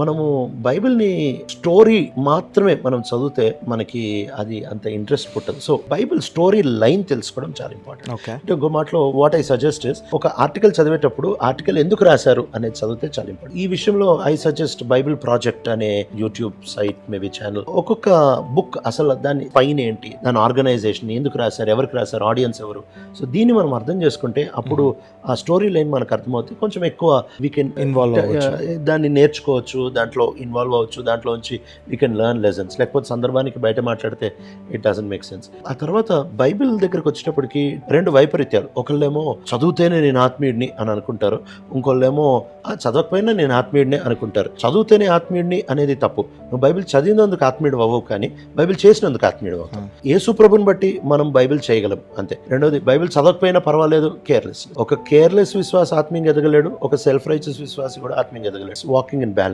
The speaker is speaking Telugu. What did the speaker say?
మనము బైబిల్ని స్టోరీ మాత్రమే మనం చదివితే మనకి అది అంత ఇంట్రెస్ట్ పుట్టదు. సో బైబిల్ స్టోరీ లైన్ తెలుసుకోవడం చాలా ఇంపార్టెంట్. అంటే ఇంకో మాటలో వాట్ ఐ సజెస్ట్ ఇస్ ఒక ఆర్టికల్ చదివేటప్పుడు ఆర్టికల్ ఎందుకు రాశారు అనేది చదివితే చాలా ఇంపార్టెంట్. ఈ విషయంలో ఐ సజెస్ట్ బైబిల్ ప్రాజెక్ట్ అనే యూట్యూబ్ సైట్ మేబీ ఛానల్ ఒక్కొక్క బుక్ అసలు దాని పైన ఏంటి దాని ఆర్గనైజేషన్ ఎందుకు రాశారు ఎవరికి రాశారు ఆడియన్స్ ఎవరు? సో దీన్ని మనం అర్థం చేసుకుంటే అప్పుడు ఆ స్టోరీ లైన్ మనకు అర్థమవుతుంది. కొంచెం ఎక్కువ వీ కెన్ ఇన్వాల్వ్ దాన్ని నేర్చుకోవచ్చు దాంట్లో ఇన్వాల్వ్ అవ్వచ్చు దాంట్లో నుంచి వీ కెన్ లెర్న్ లెసన్స్ లేకపోతే సందర్భానికి బయట మాట్లాడితే ఇట్ డజన్ మేక్ సెన్స్ ఆ తర్వాత బైబిల్ దగ్గరకు వచ్చేటప్పటికి రెండు వైపరీత్యాలు. ఒకళ్ళేమో చదివితేనే నేను ఆత్మీయుడిని అని అనుకుంటారు. ఇంకోళ్ళేమో "ఆ, చదవకపోయినా నేను ఆత్మీయుడిని అనుకుంటారు. చదివితేనే ఆత్మీయుడిని అనేది తప్పు. నువ్వు బైబిల్ చదివినందుకు ఆత్మీయుడు అవ్వవు కానీ బైబిల్ చేసినందుకు ఆత్మీయుడు అవ్వవు. Hmm. యేసు ప్రభుని బట్టి మనం బైబిల్ చేయగలం. అంతే. రెండోది బైబిల్ చదవకపోయినా పర్వాలేదు కేర్లెస్. ఒక కేర్లెస్ విశ్వాస ఆత్మీయంగా ఎదగలేడు ఒక సెల్ఫ్ రైచస్ విశ్వాసి కూడా ఆత్మీయంగా ఎదగలేడు. Walking in balance